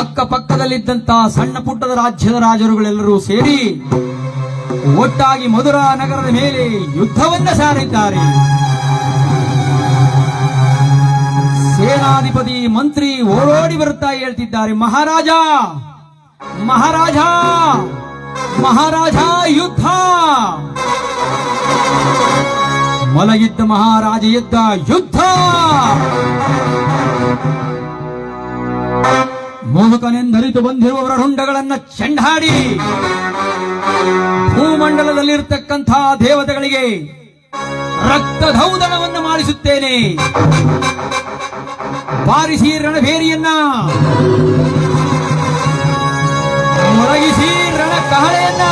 ಅಕ್ಕಪಕ್ಕದಲ್ಲಿದ್ದಂತಹ ಸಣ್ಣ ಪುಟ್ಟದ ರಾಜ್ಯದ ರಾಜರುಗಳೆಲ್ಲರೂ ಸೇರಿ ಒಟ್ಟಾಗಿ ಮಧುರ ನಗರದ ಮೇಲೆ ಯುದ್ಧವನ್ನ ಸಾರಿದ್ದಾರೆ. ಸೇನಾಧಿಪತಿ, ಮಂತ್ರಿ ಓಡೋಡಿ ಬರುತ್ತಾ ಹೇಳ್ತಿದ್ದಾರೆ, ಮಹಾರಾಜ ಮಹಾರಾಜ ಮಹಾರಾಜ, ಯುದ್ಧ! ಮಲಗಿದ್ದ ಮಹಾರಾಜ ಎದ್ದ ಯುದ್ಧ. ಮೋಹಕನೆಂದರಿತು ಬಂದಿರುವವರ ರುಂಡಗಳನ್ನ ಚೆಂಡಾಡಿ. ಭೂಮಂಡಲದಲ್ಲಿರ್ತಕ್ಕಂಥ ದೇವತೆಗಳಿಗೆ ರಕ್ತಧೌದನವನ್ನು ಮಾಡಿಸುತ್ತೇನೆ. ಬಾರಿಸಿ ರಣಭೇರಿಯನ್ನ. ಮೊಳಗಿಸಿ ರಣ ಕಹಳೆಯನ್ನ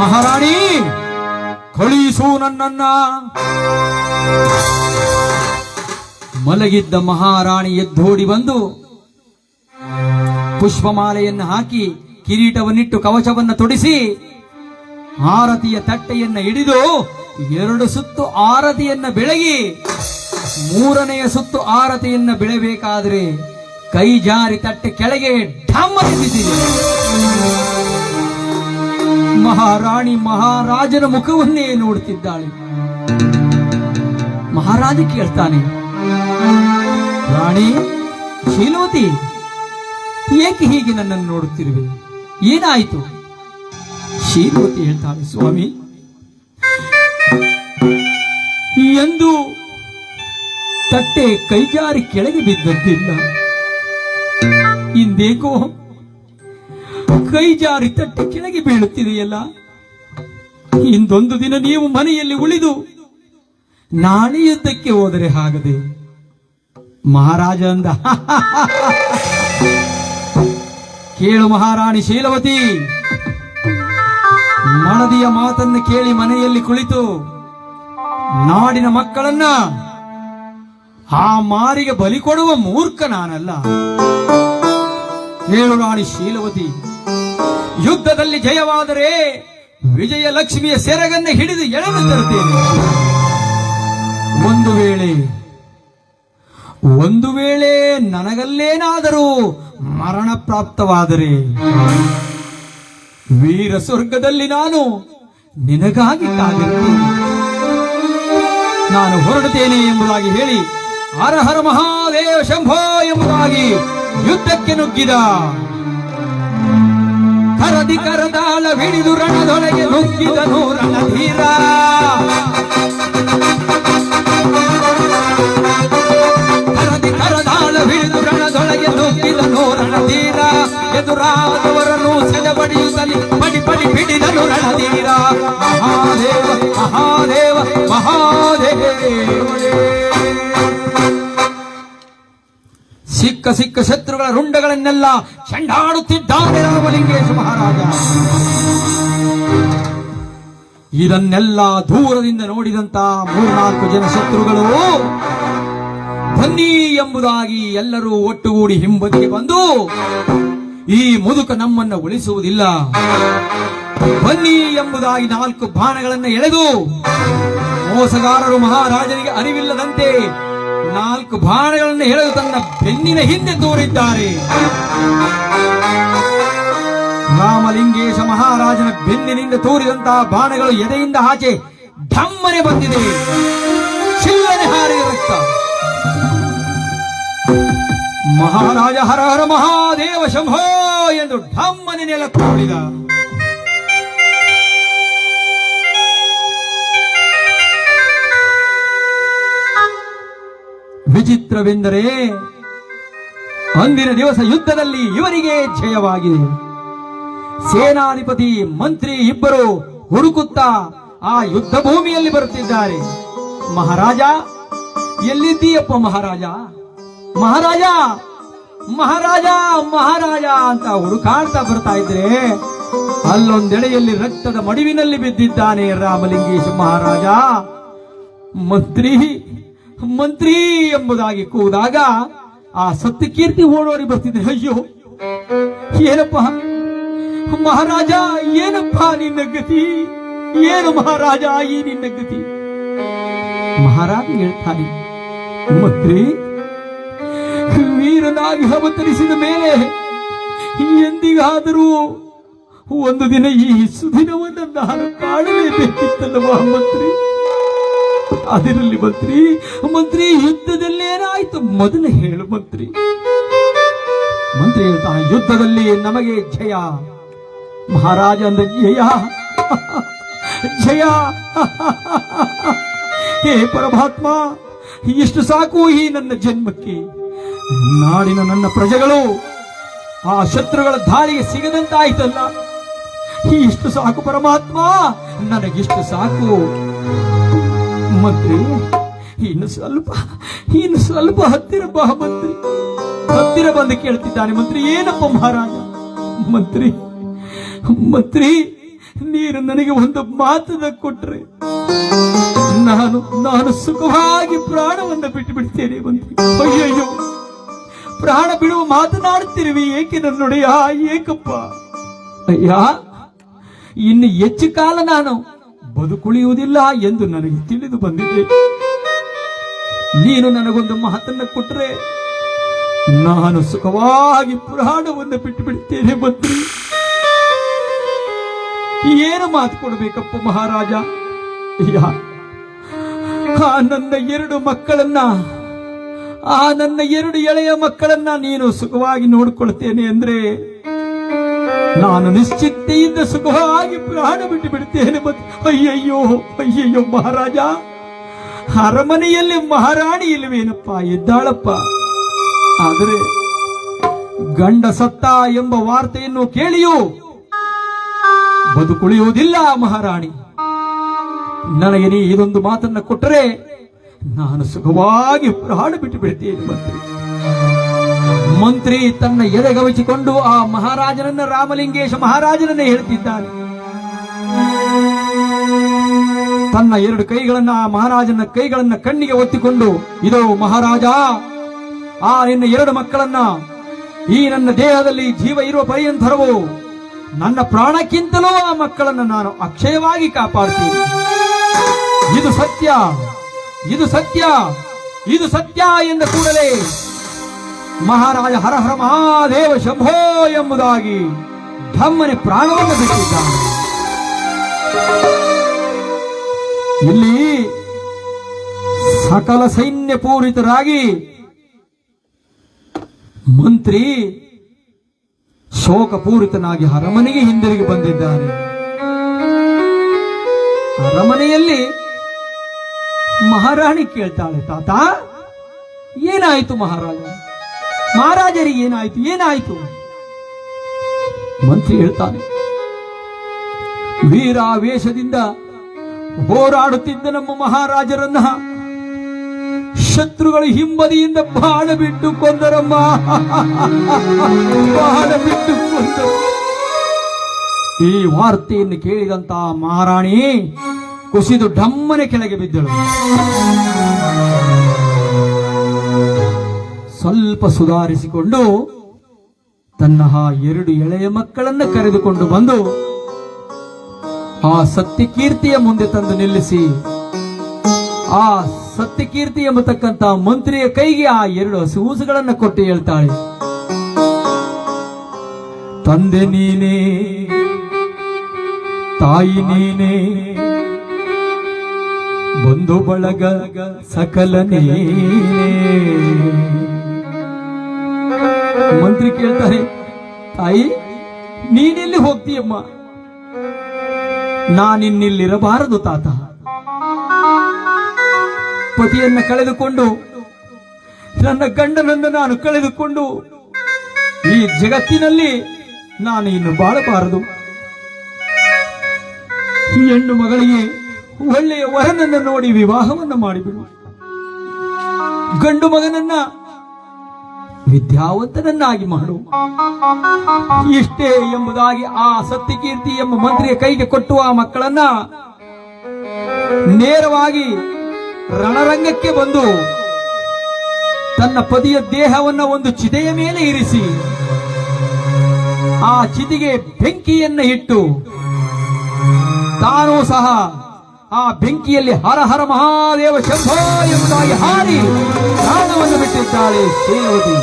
ಮಹಾರಾಣಿ ಕಳುಹಿಸು ನನ್ನನ್ನ. ಮಲಗಿದ್ದ ಮಹಾರಾಣಿ ಎದ್ದೋಡಿ ಬಂದು ಪುಷ್ಪಮಾಲೆಯನ್ನು ಹಾಕಿ ಕಿರೀಟವನ್ನಿಟ್ಟು ಕವಚವನ್ನು ತೊಡಿಸಿ ಆರತಿಯ ತಟ್ಟೆಯನ್ನ ಹಿಡಿದು ಎರಡು ಸುತ್ತು ಆರತಿಯನ್ನ ಬೆಳಗಿ ಮೂರನೆಯ ಸುತ್ತು ಆರತಿಯನ್ನ ಬೆಳಬೇಕಾದ್ರೆ ಕೈ ಜಾರಿ ತಟ್ಟೆ ಕೆಳಗೆ ಢಮ್ಮರಿಸಿದೆ ಮಹಾರಾಣಿ ಮಹಾರಾಜನ ಮುಖವನ್ನೇ ನೋಡುತ್ತಿದ್ದಾಳೆ. ಮಹಾರಾಜ ಕೇಳ್ತಾನೆ, ರಾಣಿ ಶೀಲೋತಿ ಏಕೆ ಹೀಗೆ ನನ್ನನ್ನು ನೋಡುತ್ತಿರುವೆ? ಏನಾಯಿತು? ಶೀಲೋತಿ ಹೇಳ್ತಾಳೆ, ಸ್ವಾಮಿ, ಎಂದು ತಟ್ಟೆ ಕೈಜಾರಿ ಕೆಳಗೆ ಬಿದ್ದದ್ದಿಲ್ಲ. ಇಂದೇಕೋ ಕೈಜಾರಿ ತಟ್ಟಿ ಕೆಳಗೆ ಬೀಳುತ್ತಿದೆಯಲ್ಲ? ಇಂದೊಂದು ದಿನ ನೀವು ಮನೆಯಲ್ಲಿ ಉಳಿದು ನಾಳೆ ಯುದ್ಧಕ್ಕೆ ಹೋದರೆ ಆಗದೆ ಮಹಾರಾಜ ಅಂದ ಕೇಳು ಮಹಾರಾಣಿ ಶೀಲವತಿ. ಮನದಿಯ ಮಾತನ್ನು ಕೇಳಿ ಮನೆಯಲ್ಲಿ ಕುಳಿತು ನಾಡಿನ ಮಕ್ಕಳನ್ನ ಆ ಮಾರಿಗೆ ಬಲಿ ಕೊಡುವ ಮೂರ್ಖ ನಾನಲ್ಲ. ಕೇಳು ರಾಣಿ ಶೀಲವತಿ. ಯುದ್ಧದಲ್ಲಿ ಜಯವಾದರೆ ವಿಜಯ ಲಕ್ಷ್ಮಿಯ ಸೆರಗನ್ನ ಹಿಡಿದು ಎಳೆದು ತರುತ್ತೇನೆ. ಒಂದು ವೇಳೆ ಒಂದು ವೇಳೆ ನನಗಲ್ಲೇನಾದರೂ ಮರಣ ಪ್ರಾಪ್ತವಾದರೆ ವೀರ ಸ್ವರ್ಗದಲ್ಲಿ ನಾನು ನಿನಗಾಗಿ ನಾನು ಹೊರಡುತ್ತೇನೆ ಎಂಬುದಾಗಿ ಹೇಳಿ ಹರ ಹರ ಮಹಾದೇವ ಶಂಭೋ ಎಂಬುದಾಗಿ ಯುದ್ಧಕ್ಕೆ ನುಗ್ಗಿದ ಕರದಿ ಕರದಾಳ ಹಿಡಿದು ರಣದೊಳಗೆ ನುಗ್ಗಿದನು ರಣಧೀರ ಕರದಿ ಕರದಾಳ ಹಿಡಿದು ರಣದೊಳಗೆ ನುಗ್ಗಿದನು ರಣಧೀರ ಎದುರಾದವರನ್ನು ಸೆದಬಡಿಯುತ್ತಲಿ ಪಡಿ ಪಡಿ ಹಿಡಿದನು ರಣಧೀರ ಮಹಾದೇವ ಮಹಾದೇವ ಮಹಾದೇವನೇ ಸಿಕ್ಕ ಸಿಕ್ಕ ಶತ್ರುಗಳ ರುಂಡಗಳನ್ನೆಲ್ಲ ಚೆಂಡಾಡುತ್ತಿದ್ದಾನೆ ರಾಮಲಿಂಗೇಶ ಮಹಾರಾಜ. ಇದನ್ನೆಲ್ಲ ದೂರದಿಂದ ನೋಡಿದಂತ ಮೂರ್ನಾಲ್ಕು ಜನ ಶತ್ರುಗಳು ಬನ್ನಿ ಎಂಬುದಾಗಿ ಎಲ್ಲರೂ ಒಟ್ಟುಗೂಡಿ ಹಿಂಬದಿಗೆ ಬಂದು ಈ ಮುದುಕ ನಮ್ಮನ್ನ ಉಳಿಸುವುದಿಲ್ಲ. ಬನ್ನಿ ಎಂಬುದಾಗಿ ನಾಲ್ಕು ಬಾಣಗಳನ್ನ ಎಳೆದು ಮೋಸಗಾರರು ಮಹಾರಾಜನಿಗೆ ಅರಿವಿಲ್ಲದಂತೆ ನಾಲ್ಕು ಬಾಣಗಳನ್ನು ಹೇಳಲು ತನ್ನ ಬೆನ್ನಿನ ಹಿಂದೆ ತೋರಿದ್ದಾರೆ. ರಾಮಲಿಂಗೇಶ ಮಹಾರಾಜನ ಬೆನ್ನಿನಿಂದ ತೋರಿದಂತಹ ಬಾಣಗಳು ಎದೆಯಿಂದ ಆಚೆ ಧಮ್ಮನೆ ಬಂದಿದೆ. ಚಿಲ್ಲನೆ ಹಾರಿದ ಮಹಾರಾಜ ಹರ ಹರ ಮಹಾದೇವ ಶಂಭೋ ಎಂದು ಧಮ್ಮನೆ ನೋಡಿದ ವಿಚಿತ್ರವೆಂದರೆ ಅಂದಿನ ದಿವಸ ಯುದ್ಧದಲ್ಲಿ ಇವರಿಗೆ ಜಯವಾಗಿದೆ. ಸೇನಾಧಿಪತಿ, ಮಂತ್ರಿ ಇಬ್ಬರು ಹುಡುಕುತ್ತಾ ಆ ಯುದ್ಧ ಭೂಮಿಯಲ್ಲಿ ಬರುತ್ತಿದ್ದಾರೆ. ಮಹಾರಾಜ, ಎಲ್ಲಿದ್ದೀಯಪ್ಪ ಮಹಾರಾಜ? ಮಹಾರಾಜ ಮಹಾರಾಜ ಮಹಾರಾಜ ಅಂತ ಹುಡುಕಾಡ್ತಾ ಬರ್ತಾ ಇದ್ರೆ ಅಲ್ಲೊಂದೆಡೆಯಲ್ಲಿ ರಕ್ತದ ಮಡಿವಿನಲ್ಲಿ ಬಿದ್ದಿದ್ದಾನೆ ರಾಮಲಿಂಗೇಶ್ ಮಹಾರಾಜ. ಮಂತ್ರಿ ಮಂತ್ರಿ ಎಂಬುದಾಗಿ ಕೂದಾಗ ಆ ಸತ್ಯಕೀರ್ತಿ ಓಡೋರಿ ಬರ್ತಿದ್ರೆ ಅಯ್ಯೋ, ಏನಪ್ಪ? ಮಹಾರಾಜ, ಏನಪ್ಪ ನಿನ್ನ ಗತಿ? ಏನು ಮಹಾರಾಜ, ಈ ನಿನ್ನ ಗತಿ? ಮಹಾರಾಜ ಹೇಳ್ತಾನೆ, ಮಂತ್ರಿ, ವೀರನಾಗಿ ಅವತರಿಸಿದ ಮೇಲೆ ಎಂದಿಗಾದರೂ ಒಂದು ದಿನ ಈ ಸುದಿನವನ್ನು ನಾನು ಕಾಣಲೇಬೇಕಿತ್ತಲ್ಲವಾ ಮಂತ್ರಿ? ಅದರಲ್ಲಿ ಮಂತ್ರಿ ಮಂತ್ರಿ ಯುದ್ಧದಲ್ಲೇನಾಯ್ತು ಮೊದಲು ಹೇಳು ಮಂತ್ರಿ. ಮಂತ್ರಿ ಹೇಳ್ತಾ, ಯುದ್ಧದಲ್ಲಿ ನಮಗೆ ಜಯ. ಮಹಾರಾಜ ಅಂದ ಜಯ. ಜಯ. ಹೇ ಪರಮಾತ್ಮ, ಇಷ್ಟು ಸಾಕು ಈ ನನ್ನ ಜನ್ಮಕ್ಕೆ. ನಾಡಿನ ನನ್ನ ಪ್ರಜೆಗಳು, ಆ ಶತ್ರುಗಳ ದಾಳಿಗೆ ಸಿಗದಂತಾಯ್ತಲ್ಲ. ಇಷ್ಟು ಸಾಕು ಪರಮಾತ್ಮ, ನನಗಿಷ್ಟು ಸಾಕು. ಮಂತ್ರಿ ಇನ್ನು ಸ್ವಲ್ಪ ಇನ್ನು ಸ್ವಲ್ಪ ಹತ್ತಿರ ಬಾ ಮಂತ್ರಿ. ಹತ್ತಿರ ಬಂದು ಕೇಳ್ತಿದ್ದಾನೆ ಮಂತ್ರಿ, ಏನಪ್ಪ ಮಹಾರಾಜ? ಮಂತ್ರಿ ಮಂತ್ರಿ ನೀರು ನನಗೆ ಒಂದು ಮಾತದ ಕೊಟ್ರೆ. ನಾನು ನಾನು ಸುಖವಾಗಿ ಪ್ರಾಣವನ್ನು ಬಿಟ್ಟು ಬಿಡ್ತೇನೆ ಮಂತ್ರಿ. ಅಯ್ಯಯ್ಯೋ, ಪ್ರಾಣ ಬಿಡುವ ಮಾತನಾಡುತ್ತಿರುವಿ ಏಕೆ ನನ್ನೊಡೆಯ ಏಕಪ್ಪ. ಅಯ್ಯ, ಇನ್ನು ಹೆಚ್ಚು ಕಾಲ ನಾನು ಬದುಕುಳಿಯುವುದಿಲ್ಲ ಎಂದು ನನಗೆ ತಿಳಿದು ಬಂದಿದೆ. ನೀನು ನನಗೊಂದು ಮಾತನ್ನ ಕೊಟ್ಟರೆ ನಾನು ಸುಖವಾಗಿ ಪುರಾಣವನ್ನು ಬಿಟ್ಟು ಬಿಡುತ್ತೇನೆ ಮಂತ್ರಿ ಏನು ಮಾತು ಕೊಡಬೇಕಪ್ಪ ಮಹಾರಾಜ? ಆ ನನ್ನ ಎರಡು ಮಕ್ಕಳನ್ನ, ಆ ನನ್ನ ಎರಡು ಎಳೆಯ ಮಕ್ಕಳನ್ನ ನೀನು ಸುಖವಾಗಿ ನೋಡ್ಕೊಳ್ತೇನೆ ಅಂದ್ರೆ ನಾನು ನಿಶ್ಚಿತೆಯಿಂದ ಸುಖವಾಗಿ ಪ್ರಾಣ ಬಿಟ್ಟು ಬಿಡ್ತೇನೆ ಮತ್ತು ಅಯ್ಯಯ್ಯೋ ಅಯ್ಯಯ್ಯೋ ಮಹಾರಾಜ, ಅರಮನೆಯಲ್ಲಿ ಮಹಾರಾಣಿ ಇಲ್ಲವೇನಪ್ಪ, ಎದ್ದಾಳಪ್ಪ. ಆದರೆ ಗಂಡ ಸತ್ತ ಎಂಬ ವಾರ್ತೆಯನ್ನು ಕೇಳಿಯೂ ಬದುಕುಳಿಯುವುದಿಲ್ಲ ಮಹಾರಾಣಿ. ನನಗೆ ನೀ ಇದೊಂದು ಮಾತನ್ನ ಕೊಟ್ಟರೆ ನಾನು ಸುಖವಾಗಿ ಪ್ರಾಣ ಬಿಟ್ಟು ಬಿಡ್ತೇನೆ ಮಂತ್ರಿ ಮಂತ್ರಿ ತನ್ನ ಎದೆಗವಚಿಕೊಂಡು ಆ ಮಹಾರಾಜನನ್ನ ರಾಮಲಿಂಗೇಶ ಮಹಾರಾಜನನ್ನೇ ಹೇಳ್ತಿದ್ದಾನೆ. ತನ್ನ ಎರಡು ಕೈಗಳನ್ನ ಆ ಮಹಾರಾಜನ ಕೈಗಳನ್ನ ಕಣ್ಣಿಗೆ ಒತ್ತಿಕೊಂಡು, ಇದೋ ಮಹಾರಾಜ, ಆ ನಿನ್ನ ಎರಡು ಮಕ್ಕಳನ್ನ ಈ ನನ್ನ ದೇಹದಲ್ಲಿ ಜೀವ ಇರುವ ಪರ್ಯಂತರವು ನನ್ನ ಪ್ರಾಣಕ್ಕಿಂತಲೂ ಆ ಮಕ್ಕಳನ್ನ ನಾನು ಅಕ್ಷಯವಾಗಿ ಕಾಪಾಡ್ತೀನಿ. ಇದು ಸತ್ಯ ಇದು ಸತ್ಯ ಇದು ಸತ್ಯ ಎಂದ ಕೂಡಲೇ ಮಹಾರಾಜ ಹರಹರ ಹರ ಮಹಾದೇವ ಶಂಭೋ ಎಂಬುದಾಗಿ ಧಮ್ಮನೆ ಪ್ರಾಣವನ್ನು ಬಿಟ್ಟಿದ್ದಾನೆ. ಇಲ್ಲಿ ಸಕಲ ಸೈನ್ಯ ಪೂರಿತರಾಗಿ ಮಂತ್ರಿ ಶೋಕಪೂರಿತನಾಗಿ ಅರಮನೆಗೆ ಹಿಂದಿರುಗಿ ಬಂದಿದ್ದಾನೆ. ಅರಮನೆಯಲ್ಲಿ ಮಹಾರಾಣಿ ಕೇಳ್ತಾಳೆ, ತಾತ, ಏನಾಯಿತು ಮಹಾರಾಜ? ಮಹಾರಾಜರಿಗೆ ಏನಾಯ್ತು? ಏನಾಯ್ತು? ಮಂತ್ರಿ ಹೇಳ್ತಾನೆ, ವೀರಾವೇಶದಿಂದ ಹೋರಾಡುತ್ತಿದ್ದ ನಮ್ಮ ಮಹಾರಾಜರನ್ನ ಶತ್ರುಗಳು ಹಿಂಬದಿಯಿಂದ ಬಾಳ ಬಿಟ್ಟು ಕೊಂದರಮ್ಮ. ಬಾಳ ಬಿಟ್ಟು ಕೊಂದರು. ಈ ವಾರ್ತೆಯನ್ನು ಕೇಳಿದಂತ ಮಹಾರಾಣಿ ಕುಸಿದು ಡಮ್ಮನೆ ಕೆಳಗೆ ಬಿದ್ದಳು. ಸ್ವಲ್ಪ ಸುಧಾರಿಸಿಕೊಂಡು ತನ್ನ ಆ ಎರಡು ಎಳೆಯ ಮಕ್ಕಳನ್ನ ಕರೆದುಕೊಂಡು ಬಂದು ಆ ಸತ್ಯಕೀರ್ತಿಯ ಮುಂದೆ ತಂದು ನಿಲ್ಲಿಸಿ, ಆ ಸತ್ಯಕೀರ್ತಿ ಎಂಬತಕ್ಕಂತ ಮಂತ್ರಿಯ ಕೈಗೆ ಆ ಎರಡು ಹಸಿಗೂಸುಗಳನ್ನ ಕೊಟ್ಟು ಹೇಳ್ತಾಳೆ, ತಂದೆ ನೀನೇ, ತಾಯಿ ನೀನೇ, ಬಂಧು ಬಳಗ ಸಕಲ ಮಂತ್ರಿ ಕೇಳ್ತಾರೆ, ತಾಯಿ, ನೀನೆಲ್ಲಿ ಹೋಗ್ತೀಯಮ್ಮ? ನಾನಿನ್ನಿಲ್ಲಿರಬಾರದು, ತಾತ. ಪತಿಯನ್ನ ಕಳೆದುಕೊಂಡು, ನನ್ನ ಗಂಡನನ್ನು ನಾನು ಕಳೆದುಕೊಂಡು, ಈ ಜಗತ್ತಿನಲ್ಲಿ ನಾನು ಇನ್ನು ಬಾಳಬಾರದು. ಈ ಹೆಣ್ಣು ಮಗಳಿಗೆ ಒಳ್ಳೆಯ ವರನನ್ನು ನೋಡಿ ವಿವಾಹವನ್ನು ಮಾಡಿಬಿಡು. ಗಂಡು ಮಗನನ್ನ ವಿದ್ಯಾವಂತನನ್ನಾಗಿ ಮಾಡು. ಇಷ್ಟೇ ಎಂಬುದಾಗಿ ಆ ಸತ್ಯಕೀರ್ತಿ ಎಂಬ ಮಂತ್ರಿಯ ಕೈಗೆ ಕೊಟ್ಟುವ ಮಕ್ಕಳನ್ನ ನೇರವಾಗಿ ರಣರಂಗಕ್ಕೆ ಬಂದು ತನ್ನ ಪದಿಯ ದೇಹವನ್ನ ಒಂದು ಚಿತೆಯ ಮೇಲೆ ಇರಿಸಿ, ಆ ಚಿತಿಗೆ ಬೆಂಕಿಯನ್ನ ಇಟ್ಟು ತಾನೂ ಸಹ ಆ ಬೆಂಕಿಯಲ್ಲಿ ಹರ ಹರ ಮಹಾದೇವ ಶಂಭ ಎಂಬುದಾಗಿ ಹಾರಿ ಪ್ರಾಣವನ್ನು ಬಿಟ್ಟಿದ್ದಾಳೆ ಶೀಲವತಿ